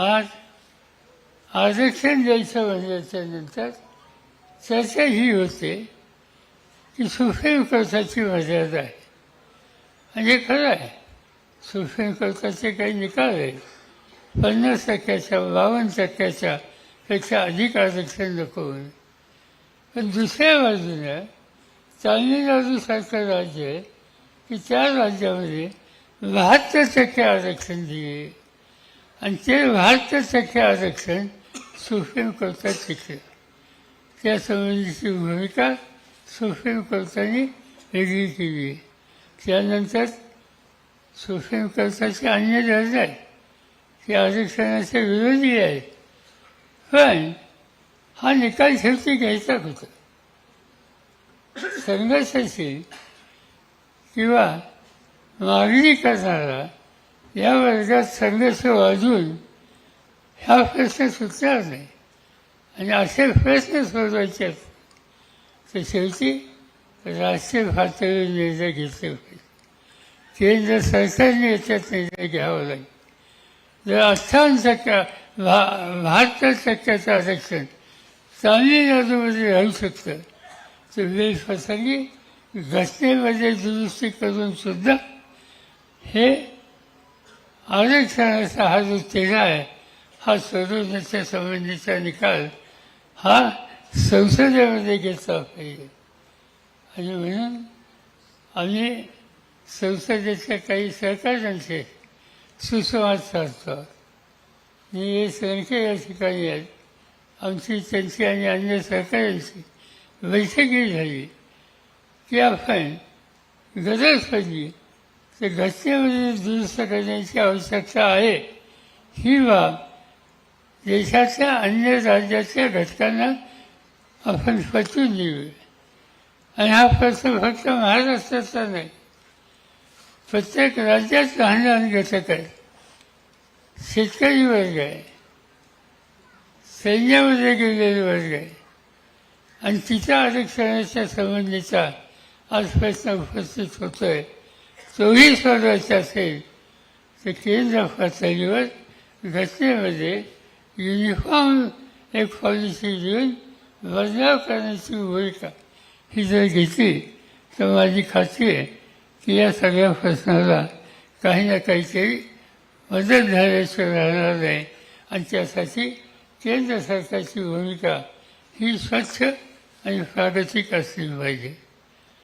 आज आरक्षण द्यायचं म्हणल्याच्यानंतर चर्चा ही होते की सुप्रीम कोर्टाची मर्यादा आहे. म्हणजे खरं आहे सुप्रीम कोर्टाचे काही निकाल आहे पन्नास टक्क्याच्या बावन्न टक्क्याच्या पेक्षा अधिक आरक्षण नको म्हणून पण दुसऱ्या बाजूनं तामिळनाडूसारखं राज्य आहे की त्या राज्यामध्ये बहात्तर टक्के आरक्षण दिले. आणि ते भारतासाठी आरक्षण सुप्रीम कोर्टात टिकलं त्या संबंधीची भूमिका सुप्रीम कोर्टाने वेगळी केली आहे. त्यानंतर सुप्रीम कोर्टाचे अन्य दर्जा आहे ते आरक्षणाचे विरोधी आहेत. पण हा निकाल शेवटी घ्यायचा होता. संघर्षाशी किंवा मागणी करणारा या वर्गात संघर्ष वाजून ह्या प्रश्न सुटणार नाही. आणि असे प्रश्न सोडवायचे असतात तर शेवटी राष्ट्रीय पातळीवर निर्णय घेतले पाहिजे. केंद्र सरकारने याच्यात निर्णय घ्यावा लागेल. जर अठ्ठावन्न टक्का भा बहात्तर टक्क्याचं आरक्षण तामिळनाडूमध्ये राहू शकतं तर वेळप्रसंगी घटनेमध्ये दुरुस्ती करून सुद्धा हे आरक्षणाचा हा जो तेढा आहे हा सोडवण्याच्या संबंधीचा निकाल हा संसदेमध्ये घेतला पाहिजे आणि म्हणून आम्ही संसदेच्या काही सहकार्यांचे सुसंवाद साधतो. मी हे संख्या या ठिकाणी आहेत आमची त्यांची आणि अन्य सहकार्यांची बैठकी झाली. की आपण गरज पडली ते घटनेमध्ये दुरुस्त करण्याची आवश्यकता आहे. ही बाब देशाच्या अन्य राज्याच्या घटकांना आपण पटवून देऊ आणि हा प्रश्न फक्त महाराष्ट्राचा नाही प्रत्येक राज्यात लहान घटक आहे शेतकरी वर्ग आहे सैन्यामध्ये गेलेले वर्ग आहे. आणि तिच्या आरक्षणाच्या संबंधीचा आज प्रश्न उपस्थित आहे चोवीस सोडवायचा असेल तर केंद्र दिवस घटनेमध्ये युनिफॉर्म एक पॉलिसी घेऊन बदलाव करण्याची भूमिका ही जर घेतली तर माझी खात्री आहे की या सगळ्या प्रश्नाला काही ना काहीतरी मदत झाल्याशिवाय राहणार नाही. आणि त्यासाठी केंद्र सरकारची भूमिका ही स्वच्छ आणि प्रागतिक असली पाहिजे.